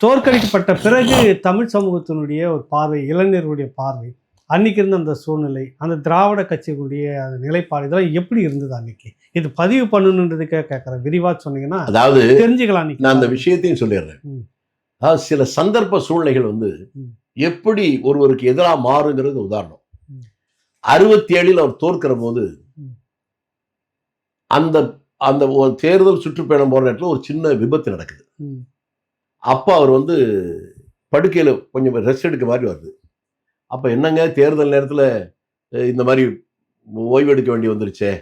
தோற்கடிக்கப்பட்ட பிறகு தமிழ் சமூகத்தினுடைய ஒரு பார்வை இளைஞர்களுடைய பார்வை அன்னைக்கு இருந்த அந்த சூழ்நிலை அந்த திராவிட கட்சிகளுடைய அந்த நிலைப்பாடு இதெல்லாம் எப்படி இருந்தது அன்னைக்கு இது பதிவு பண்ணணுன்றதுக்கே கேட்குறேன் விரிவா சொன்னீங்கன்னா அதாவது தெரிஞ்சுக்கலாம் நான் அந்த விஷயத்தையும் சொல்லிடுறேன். அதாவது சில சந்தர்ப்ப சூழ்நிலைகள் வந்து. எப்படி ஒருவருக்கு எதிராக மாறுங்கிறது உதாரணம். அறுபத்தி ஏழில் அவர் தோற்கிற போது. அந்த அந்த தேர்தல் சுற்றுப்பயணம் போற இடத்துல ஒரு சின்ன விபத்து நடக்குது அப்போ அவர் வந்து படுக்கையில் கொஞ்சம் ரெஸ்ட் எடுக்க மாதிரி வருது. அப்போ என்னங்க? தேர்தல் நேரத்தில் இந்த மாதிரி ஓய்வெடுக்க வேண்டி வந்துருச்சே.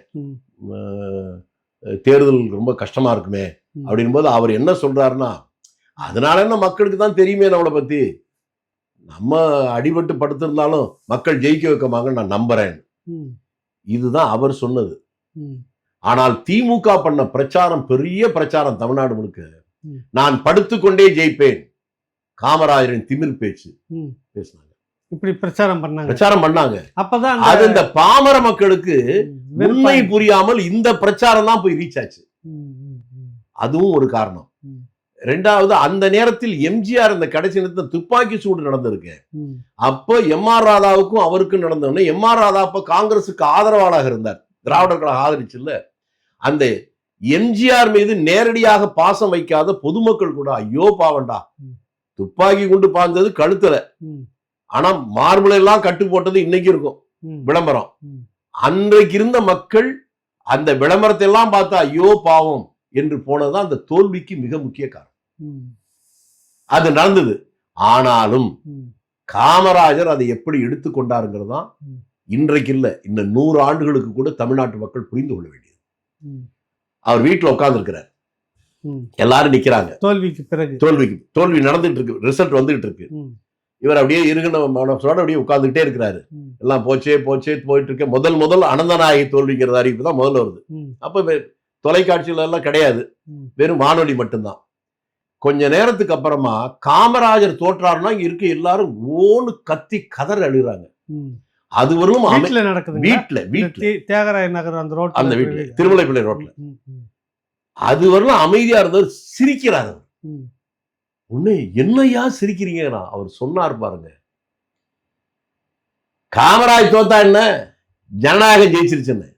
தேர்தல் ரொம்ப கஷ்டமா இருக்குமே. அப்படின்போது அவர் என்ன சொல்றாருன்னா அதனால என்ன மக்களுக்கு தான் தெரியுமே நம்மளை பத்தி? நம்ம அடிபட்டு படுத்திருந்தாலும் மக்கள் ஜெயிக்க வைக்கமாங்க நான் நம்புறேன். இதுதான் அவர் சொன்னது. ஆனால் திமுக பண்ண பிரச்சாரம் பெரிய பிரச்சாரம் தமிழ்நாடு முழுக்க. நான் படுத்துக்கொண்டே ஜெயிப்பேன். காமராஜரின் திமிர் பேச்சு. பேசினாங்க. இப்படி பிரச்சாரம் பண்ணாங்க. பிரச்சாரம் பண்ணாங்க. அப்பதான் அது இந்த பாமர மக்களுக்கு உண்மை புரியாமல் இந்த பிரச்சாரம் தான் போய் ரீச் ஆச்சு. அதுவும் ஒரு காரணம். ரெண்டாவது அந்த நேரத்தில் எம்ஜிஆர் இந்த கடைசி நேரத்தில் துப்பாக்கி சூடு நடந்திருக்கு. அப்போ எம் ஆர் ராதாவுக்கும் அவருக்கும் நடந்தோடனே எம் ஆர் ராதா அப்ப காங்கிரசுக்கு ஆதரவாளராக இருந்தார். திராவிடர்களை ஆதரிச்சு இல்ல அந்த எம்ஜிஆர் மீது நேரடியாக பாசம் வைக்காத பொதுமக்கள் கூட ஐயோ பாவண்டா. துப்பாக்கி கொண்டு பாய்ந்தது கழுத்துல. ஆனா மார்பிள் எல்லாம் கட்டு போட்டது இன்னைக்கு இருக்கும். விளம்பரம். அன்றைக்கு இருந்த மக்கள் அந்த விளம்பரத்தை எல்லாம் பார்த்தா ஐயோ பாவம் என்று போனதுதான் அந்த தோல்விக்கு மிக முக்கிய காரணம். அது நடந்தது. ஆனாலும் காமராஜர் அதை எப்படி எடுத்துக்கொண்டாருங்கிறது தான். இன்றைக்கு இல்ல. இன்னும் நூறு ஆண்டுகளுக்கு கூட தமிழ்நாட்டு மக்கள் புரிந்து கொள்ள வேண்டியது. அவர் வீட்டுல உட்கார்ந்துருக்கிறார். ம். எல்லாரும் நிக்கிறாங்க. தோல்விக்கு பிறகு. தோல்விக்கு தோல்வி நடந்துட்டு இருக்கு ரிசல்ட் வந்துகிட்டு இருக்கு இவர் அப்படியே இருகின மனசோட அப்படியே உட்கார்ந்துகிட்டே இருக்கிறாரு. எல்லாம் போச்சே போச்சே போயிட்டு இருக்க முதல் முதல் அனந்தநாயகி தோல்விங்கிறது அறிவிப்பு தான் முதல்ல வருது. அப்ப தொலைக்காட்சியில எல்லாம் கிடையாது. வெறும் வானொலி மட்டும்தான். கொஞ்ச நேரத்துக்கு அப்புறமா காமராஜர் தோற்றாருன்னா இங்க இருக்க எல்லாரும் ஓன்னு கத்தி கதற அழுகுறாங்க. அது வரும் அமை- வீட்டுல வீட்டுல தியாகராய நகர் அந்த ரோட் அந்த வீட்டுல திருமலை பிள்ளை ரோட்ல. அது வரலாம் அமைதியா இருந்தவர் சிரிக்கிறார் உன்னை என்னையா சிரிக்கிறீங்கன்னா அவர் சொன்னார் பாருங்க. காமராஜ் தோத்தா என்ன? ஜனநாயகம் ஜெயிச்சிருச்சுன்னு.